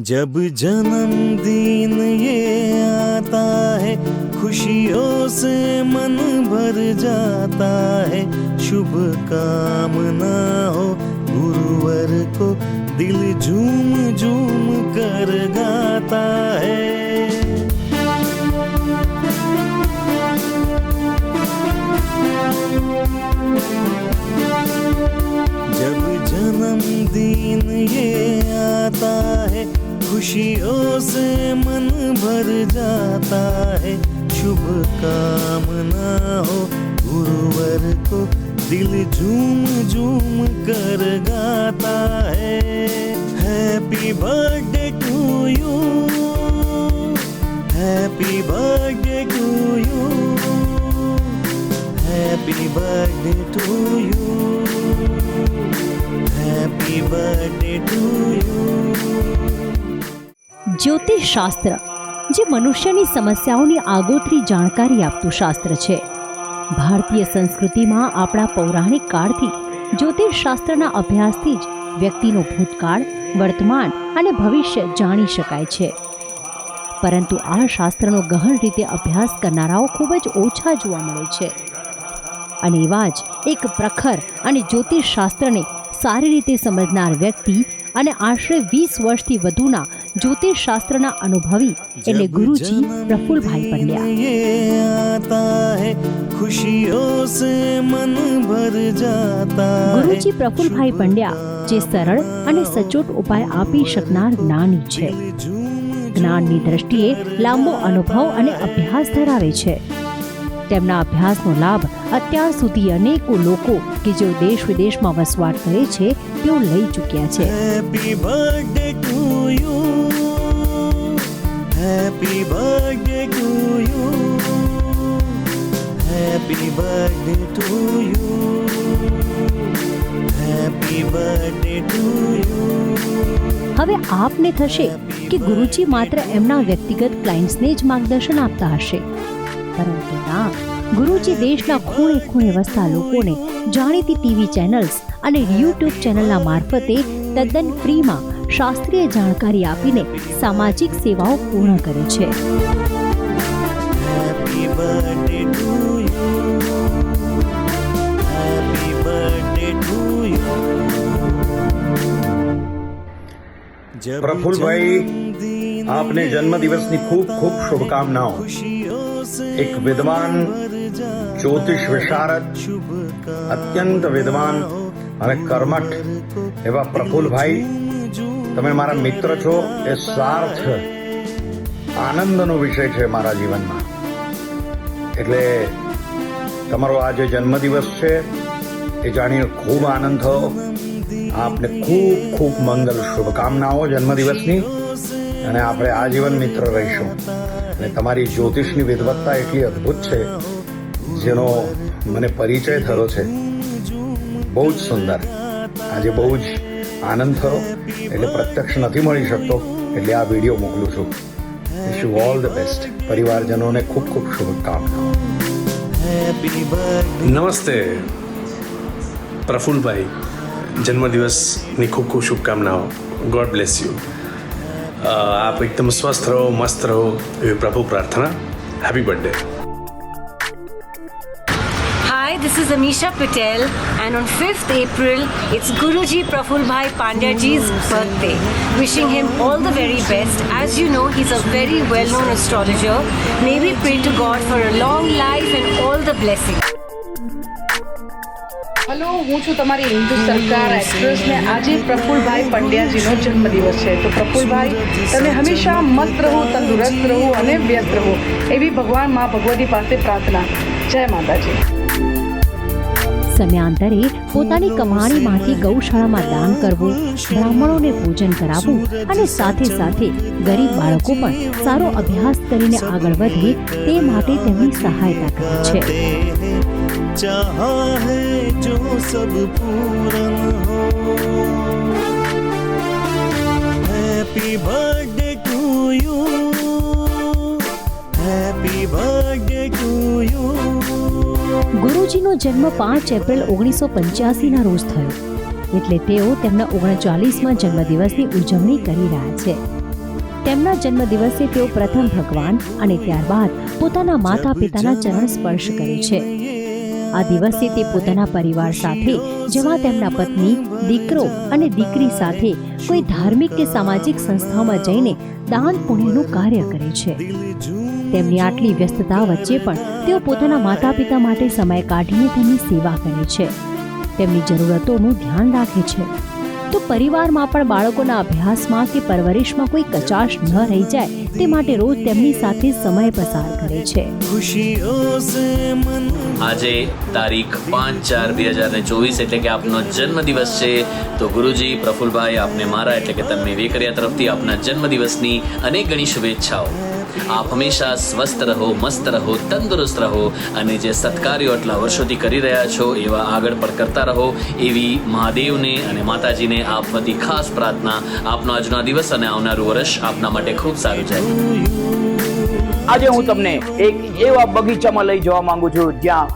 जब जन्मदिन ये आता है, खुशियों से मन भर जाता है। शुभ कामना हो गुरुवर को, दिल झूम झूम कर गाता है। जब जन्मदिन ये आता है खुशियों से मन भर जाता है। शुभ कामना हो, गुरुवर को दिल झूम झूम कर गाता है। Happy birthday to you happy birthday to you happy birthday to you happy birthday to you જ્યોતિષ શાસ્ત્ર જે મનુષ્યની સમસ્યાઓની આગોતરી જાણકારી આપતું શાસ્ત્ર છે. ભારતીય સંસ્કૃતિમાં આપણા પૌરાણિક કાળથી જ્યોતિષ શાસ્ત્રના અભ્યાસથી જ વ્યક્તિનો ભૂતકાળ, વર્તમાન અને ભવિષ્ય જાણી શકાય છે. પરંતુ આ શાસ્ત્રનો ગહન રીતે અભ્યાસ કરનારાઓ ખૂબ જ ઓછા જોવા મળે છે. અને એવા જ એક પ્રખર અને જ્યોતિષ શાસ્ત્રને સારી રીતે સમજનાર વ્યક્તિ અને આશરે વીસ વર્ષથી વધુના જ્યોતિષ શાસ્ત્રના અનુભવી એટલે ગુરુજી પ્રફુલભાઈ પંડ્યા. ગુરુજી પ્રફુલભાઈ પંડ્યા જે સરળ અને સચોટ ઉપાય આપી શકનાર જ્ઞાની છે. જ્ઞાનની દ્રષ્ટિએ લાંબો અનુભવ અને અભ્યાસ ધરાવે છે. તેમના અભ્યાસનો લાભ અત્યાર સુધી અનેકો લોકો કે જેઓ દેશ વિદેશમાં વસવાટ કરે છે તેઓ લઈ ચૂક્યા છે. Happy birthday to you. Happy birthday to you. Happy birthday to you. હવે આપને થશે કે ગુરુજી માત્ર એમના વ્યક્તિગત ક્લાયન્ટ્સને જ માર્ગદર્શન આપતા હશે પરંતુ ના, ગુરુજી દેશના ખૂણે ખૂણે વસતા લોકોને જાણીતી ટીવી ચેનલ્સ અને યુટ્યુબ ચેનલના મારફતે તદ્દન ફ્રીમાં શાસ્ત્રીય જાણકારી આપીને સામાજિક સેવાઓ પૂર્ણ કરે છે. પ્રફુલભાઈ આપને જન્મદિવસની ખૂબ ખૂબ શુભકામનાઓ એક વિદ્વાન જ્યોતિષ વિશારદ અત્યંત વિદ્વાન અને કર્મઠ એવા પ્રફુલભાઈ તમે મારા મિત્ર છો એ સાર્થ. આનંદનો વિષય છે મારા જીવનમાં. એટલે તમારો આ જે જન્મદિવસ છે, એ જાણીને ખૂબ આનંદ થયો. આપને ખૂબ ખૂબ મંગલ શુભકામનાઓ જન્મદિવસની. અને આપણે આજીવન મિત્ર રહીશું. અને તમારી જ્યોતિષની વિદવત્તા એટલી અદ્ભુત છે, જેનો મને પરિચય થયો છે. બહુ જ સુંદર. આજે બહુ જ આનંદ થયો. એટલે પ્રત્યક્ષ નથી મળી શકતો. એટલે આ વીડિયો મોકલું છું. Wish you all the best પરિવારજનોને ખૂબ ખૂબ શુભકામનાઓ. નમસ્તે. પ્રફુલભાઈ, જન્મદિવસની ખૂબ ખૂબ શુભકામનાઓ. ગોડ બ્લેસ યુ આપ એકદમ સ્વસ્થ રહો, મસ્ત રહો, એવી પ્રભુ પ્રાર્થના. Happy birthday Hi, this is Amisha Patel, and on 5th April, it's Guruji Praful Bhai Pandyaji's birthday. Wishing him all the very best. As you know, he's a very well known astrologer. May we pray to God for a long life and all the blessings. Hello હું છું તમારી હિન્દુ સરકાર actress ને આજે પ્રફુલભાઈ પંડ્યાજીનો જન્મદિવસ છે તો પ્રફુલભાઈ તમે હંમેશા મસ્ત રહો તંદુરસ્ત રહો અને વ્યસ્ત રહો એવી ભગવાન મા ભગવતી પાસે પ્રાર્થના જય માતાજી સમયાંતરે પોતાની કમાણીમાંથી ગૌશાળામાં દાન કરવું, બ્રાહ્મણોને પૂજન કરાવવું અને સાથે સાથે ગરીબ બાળકો પણ સારો અભ્યાસ કરીને આગળ વધે તે માટે તેમની સહાયતા કરે છે. ચાહે જો સબ પૂરન હો ગુરુજીનો જન્મ પાંચ એપ્રિલ ઓગણીસો પંચ્યાસીના રોજ થયો. એટલે તેઓ તેમના ઓગણચાલીસમાં જન્મદિવસની ઉજવણી કરી રહ્યા છે. તેમના જન્મદિવસે તેઓ પ્રથમ ભગવાન અને ત્યારબાદ પોતાના માતા પિતાના ચરણ સ્પર્શ કરે છે. આ દિવસે તે પોતાના પરિવાર સાથે, જેમાં તેમના પત્ની, દીકરો અને દીકરી સાથે કોઈ ધાર્મિક કે સામાજિક સંસ્થાઓમાં જઈને દાન પુણ્યનું કાર્ય કરે છે. તેમની આટલી વ્યસ્તતા વચ્ચે પણ તેઓ પોતાના માતા પિતા માટે સમય કાઢીને તેમની સેવા કરે છે. તેમની જરૂરતોનું ધ્યાન રાખે છે. તો પરિવારમાં પણ બાળકોના અભ્યાસમાં કે પરવરિશમાં કોઈ કચાશ ન રહી જાય તે માટે રોજ તેમની સાથે સમય પસાર કરે છે. આજે તારીખ પાંચ ચાર બે હજાર ને ચોવીસ એટલે કે આપનો જન્મદિવસ છે. તો ગુરુજી પ્રફુલભાઈ આપને મારા એટલે કે તમને વેકરિયા તરફથી આપના જન્મદિવસની અનેક ઘણી શુભેચ્છાઓ. આપ હંમેશા સ્વસ્થ રહો, મસ્ત રહો, તંદુરસ્ત રહો અને જે સત્કાર્યો આટલા વર્ષોથી કરી રહ્યા છો, એવા આગળ પણ કરતા રહો. એવી મહાદેવને અને માતાજીને આપ વતી ખાસ પ્રાર્થના. આપનો આજનો દિવસ અને આવનારું વર્ષ આપના માટે ખૂબ સારું જાય. આજે હું તમને એક એવા બગીચામાં લઈ જવા માંગુ છું, જ્યાં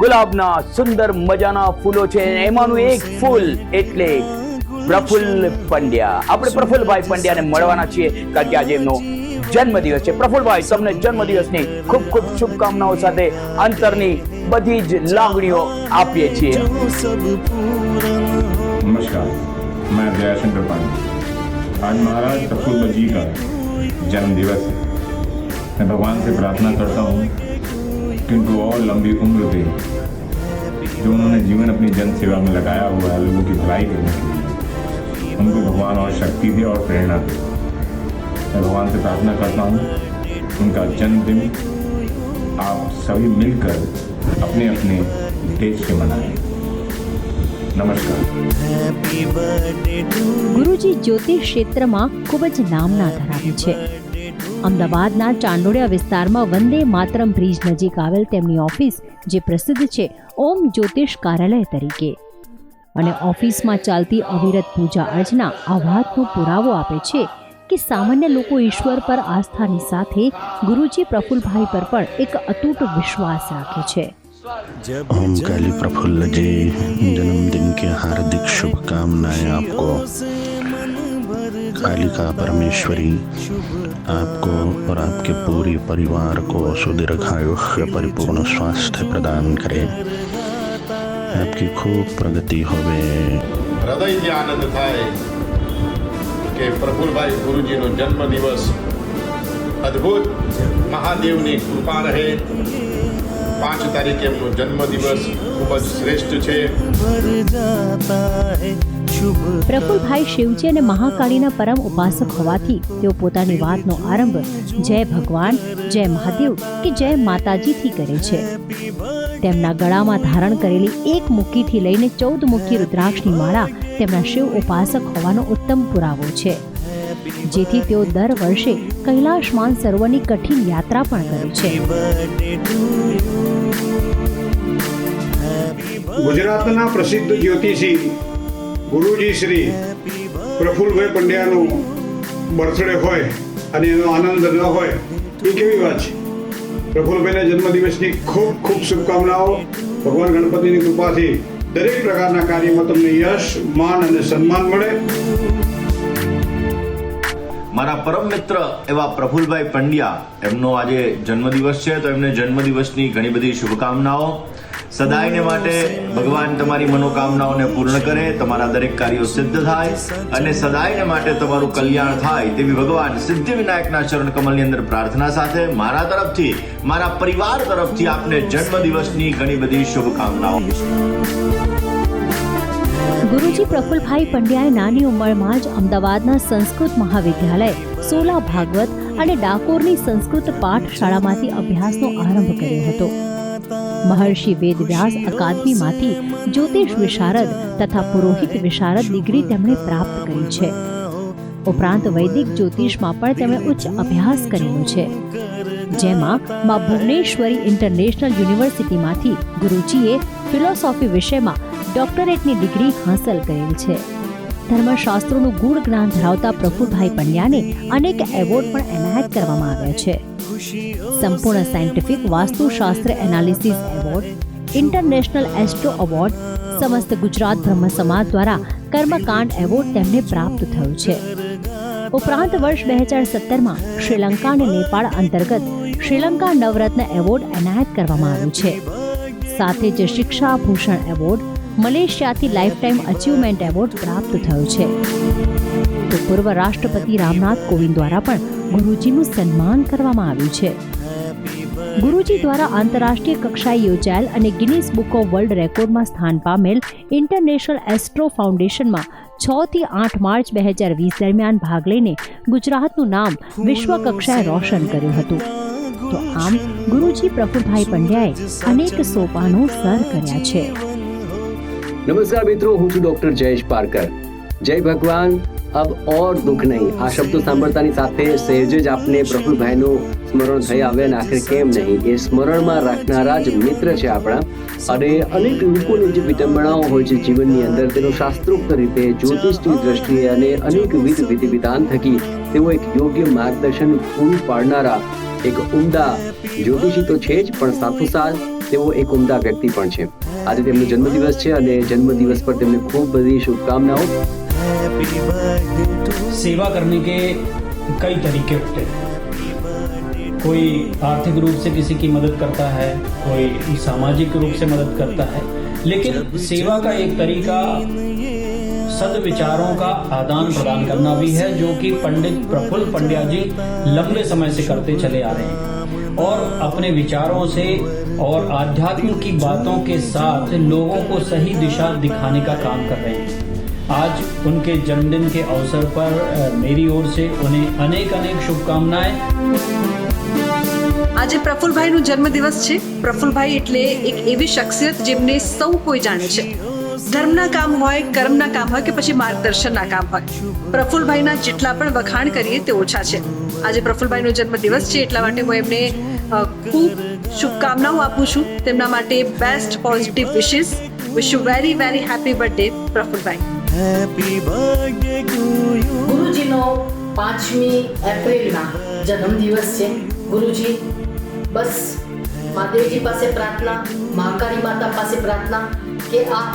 ગુલાબના સુંદર મજાના ફૂલો છે. એમાંનું એક ફૂલ એટલે પ્રફુલ્લ પંડ્યા. આપણે પ્રફુલ્લભાઈ પંડ્યાને મળવાના છીએ, કારણ કે આજે એમનો જન્મદિવસ છે પ્રફુલ્લભાઈ તમને જન્મદિવસની ખૂબ ખૂબ શુભકામનાઓ સાથે અંતરની બધી જ લાગણીઓ આપીએ છીએ जो सब पूर्ण हो नमस्कार मैं दयाशंकर पांडे आज महाराज प्रफुल्ल जी का जन्म दिवस है मैं भगवान से प्रार्थना करता हूँ कि उनको और लंबी उम्र दे जो उन्होंने जीवन अपनी जन सेवा में लगाया हुआ है लोगों की भलाई करने के लिए उनको भगवान और शक्ति दे और प्रेरणा दे मैं भगवान से प्रार्थना करता हूँ उनका जन्मदिन आप सभी मिलकर अपने अपने देश से मनाएं नमस्कार हैप्पी बर्थडे टू ગુરુજી જ્યોતિષ ક્ષેત્રમાં ખૂબ જ નામના ધરાવે છે અમદાવાદના ચાંદોડિયા વિસ્તારમાં વંદે માતરમ બ્રિજ નજીક આવેલ તેમની ઓફિસ જે પ્રસિદ્ધ છે ઓમ જ્યોતિષ કાર્યાલય તરીકે અને ઓફિસમાં ચાલતી અવિરત પૂજા અર્ચના આ વાતનો પુરાવો આપે છે કે સામાન્ય લોકો ઈશ્વર પર આસ્થાની સાથે ગુરુજી પ્રફુલભાઈ પર પણ એક અતૂટ વિશ્વાસ રાખે છે जब ओम काली प्रफुल्ल जी जन्मदिन की हार्दिक शुभकामनाएं आपको से मन भर कालिका परमेश्वरी आपको और आपके पूरे परिवार को सुदीर्घायुष्य परिपूर्ण स्वास्थ्य प्रदान करे आपकी खूब प्रगति होवे હૃદયથી આનંદ થાય કે પ્રફુલભાઈ ગુરુજીનો જન્મદિવસ. અદ્ભુત. મહાદેવની કૃપા રહે. પાંચ તારીખે એમનો જન્મદિવસ ખૂબ જ શ્રેષ્ઠ છે. પ્રફુલભાઈ શિવજી અને મહાકાળીના પરમ ઉપાસક હોવાથી તેઓ પોતાની વાતનો આરંભ જય ભગવાન, જય મહાદેવ કે જય માતાજીથી કરે છે. તેમના ગળામાં ધારણ કરેલી એક મુક્કીથી લઈને ચૌદ મુખી રુદ્રાક્ષની માળા તેમના શિવ ઉપાસક હોવાનો ઉત્તમ પુરાવો છે. જેથી તેઓ દર વર્ષે કૈલાશ માન સરોવરની કઠિન યાત્રા પણ કરે છે. ગુજરાતના પ્રસિદ્ધ જ્યોતિષી ગુરુજી શ્રી પ્રફુલભાઈ પંડ્યાનું બર્થડે હોય અને એનો આનંદ ન હોય, એ કેવી વાત છે? પ્રફુલભાઈના જન્મદિવસની ખૂબ ખૂબ શુભકામનાઓ. ભગવાન ગણપતિની કૃપાથી દરેક પ્રકારના કાર્યમાં તમને યશ, માન અને સન્માન મળે. મારા પરમ મિત્ર એવા પ્રફુલભાઈ પંડ્યા, એમનો આજે જન્મદિવસ છે, તો એમને જન્મદિવસની ઘણી બધી શુભકામનાઓ. સદાયને માટે ભગવાન તમારી મનોકામનાઓને પૂર્ણ કરે, તમારા દરેક કાર્યો સિદ્ધ થાય અને સદાયને માટે તમારું કલ્યાણ થાય તેવી ભગવાન સિદ્ધિ વિનાયકના ચરણ કમલની અંદર પ્રાર્થના સાથે મારા તરફથી, મારા પરિવાર તરફથી આપને જન્મદિવસની ઘણી બધી શુભકામનાઓ. ગુરુજી પ્રફુલભાઈ પંડ્યાએ નાની ઉંમરમાં જ અમદાવાદના સંસ્કૃત મહાવિદ્યાલય, સોલા ભાગવત અને ડાકોરની સંસ્કૃત પાઠશાળામાંથી અભ્યાસનો આરંભ કર્યો હતો. મહર્ષિ વેદવ્યાસ અકાદમીમાંથી જ્યોતિષ વિશારદ તથા પુરોહિત વિશારદ ડિગ્રી તેમણે પ્રાપ્ત કરી છે. ઉપરાંત વૈદિક જ્યોતિષમાં પણ તેમણે ઉચ્ચ અભ્યાસ કરેલો છે. જેમાં મા ભુવનેશ્વરી ઇન્ટરનેશનલ યુનિવર્સિટીમાંથી ગુરુજીએ ફિલોસોફી વિષયમાં ડોક્ટરેટની ડિગ્રી હાંસલ કરેલ છે. ધર્મશાસ્ત્રોનું ગુણ જ્ઞાન ધરાવતા પ્રફુલભાઈ પંડ્યાને અનેક એવોર્ડ પણ એનાયત કરવામાં આવ્યા છે. સંપૂર્ણ સાયન્ટિફિક વાસ્તુશાસ્ત્ર analysis award, international astro award, સમસ્ત ગુજરાત બ્રહ્મ સમાજ દ્વારા કર્મકાંડ એવોર્ડ તેમને પ્રાપ્ત થયો છે. ઉપરાંત વર્ષ બે હજાર સત્તરમાં શ્રીલંકા અને નેપાળ અંતર્ગત શ્રીલંકા નવરત્ન એવોર્ડ એનાયત કરવામાં આવ્યું છે. સાથે જ શિક્ષા ભૂષણ એવોર્ડ મલેશિયાથી લાઈફ ટાઈમ અચીવમેન્ટ એવોર્ડ પ્રાપ્ત થયો છે. તો પૂર્વ રાષ્ટ્રપતિ રામનાથ કોવિંદ દ્વારા પણ ગુરુજીનું સન્માન કરવામાં આવ્યું છે. ગુરુજી દ્વારા આંતરરાષ્ટ્રીય કક્ષાએ યોજાયેલ અને ગિનિસ બુક ઓફ વર્લ્ડ રેકોર્ડમાં સ્થાન પામેલ ઇન્ટરનેશનલ એસ્ટ્રો ફાઉન્ડેશનમાં છ થી આઠ માર્ચ બે હજાર વીસ દરમિયાન ભાગ લઈને ગુજરાતનું નામ વિશ્વ કક્ષાએ રોશન કર્યું હતું. તો આમ ગુરુજી પ્રફુલભાઈ પંડ્યાએ અનેક સોપાનો સર કર્યા છે. नमस्कार मित्रों હું છું ડોક્ટર જયેશ પારકર જય ભગવાન અબ ઓર દુઃખ નહીં આ શબ્દો સાંભળતાની સાથે સહેજ જ આપને પ્રફુલભાઈનું સ્મરણ થઈ આવે અને આખરે કેમ નહીં એ સ્મરણમાં રાખનારા જ મિત્ર છે આપણા અને અનેક લોકોની જે વિડંબણાઓ હોય છે જીવનની અંદર તેનો શાસ્ત્રોક્ત રીતે જ્યોતિષની દ્રષ્ટિએ અને અનેકવિધ વિધિ વિધાન થકી તેઓ એક યોગ્ય માર્ગદર્શન પૂરું પાડનારા એક ઉમદા જ્યોતિષી તો છે જ પણ સાથોસાથ તેઓ એક ઉમદા વ્યક્તિ પણ છે આજે તેમનો જન્મદિવસ છે અને જન્મદિવસ પર તેમને ખૂબ બધી શુભકામનાઓ सेवा करने के कई तरीके होते हैं कोई आर्थिक रूप से किसी की मदद करता है कोई सामाजिक रूप से मदद करता है लेकिन सेवा का एक तरीका सदविचारों का आदान प्रदान करना भी है जो कि पंडित प्रफुल्ल पंड्या जी लंबे समय से करते चले आ रहे हैं और अपने विचारों से और आध्यात्म की बातों के साथ लोगों को सही दिशा दिखाने का काम कर रहे हैं आज उनके जन्मदिन के अवसर पर अ, मेरी ओर से उन्हें अनेक अनेक शुभकामनाएं આજે પ્રફુલભાઈનો જન્મદિવસ છે પ્રફુલભાઈ એટલે એક એવી શખ્સિયત જેમને સૌ કોઈ જાણે છે ધર્મના કામ હોય કર્મના કામ હોય કે પછી માર્ગદર્શનના કામ હોય. પ્રફુલભાઈના જેટલા પણ વખાણ કરીએ તે ઓછા છે. આજે પ્રફુલભાઈનો જન્મદિવસ છે એટલા માટે હું એમને ખૂબ શુભકામનાઓ આપું છું. તેમના માટે best positive wishes wish you very very happy birthday Prafulbhai. ગુરુજીનો પાંચમી એપ્રિલના જન્મદિવસ છે. ગુરુજી બસ. મહાદેવજી પાસે પ્રાર્થના મહાકાળી માતા પાસે પ્રાર્થના કે આપ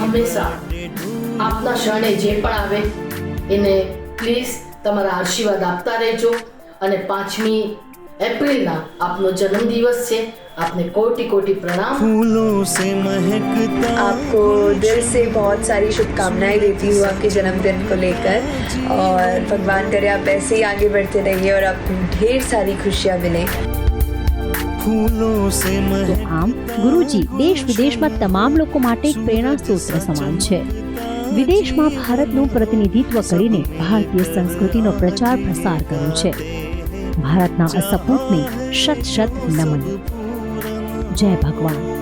હંમેશા આપના શરણે જે પણ આવે એને પ્લીઝ તમારા આશીર્વાદ આપતા રહેજો અને પાંચમી એપ્રિલના આપનો જન્મદિવસ છે આપને કોટી કોટી પ્રણામ फूलों से महकता आपको दिल से बहुत सारी शुभकामनाएं देती हूँ आपके जन्मदिन को लेकर और भगवान करे आप ऐसे ही आगे बढ़ते रहिए और आपको ढेर सारी खुशियाँ मिले फूलों से તો આમ ગુરુજી દેશ વિદેશમાં તમામ લોકો માટે એક પ્રેરણા સ્ત્રોત સમાન છે. વિદેશમાં ભારતનું પ્રતિનિધિત્વ કરીને ભારતીય સંસ્કૃતિનો પ્રચાર પ્રસાર કર્યો છે. ભારતના આ સપૂતને શત શત નમન. જય ભગવાન.